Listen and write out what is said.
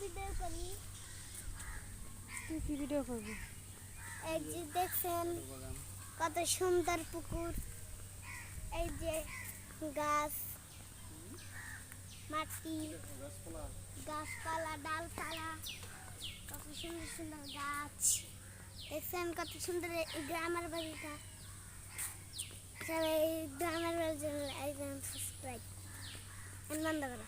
Video করি কি video করবি? এই যে দেখছেন কত সুন্দর পুকুর। এই যে গাছ, মাটি, গাছপালা, ডালপালা, কত সুন্দর সুন্দর গাছ। দেখছেন কত সুন্দর এই গ্রামের বাড়িটা। এই গ্রামের একজন সাবস্ক্রাইব বন্ধ করো।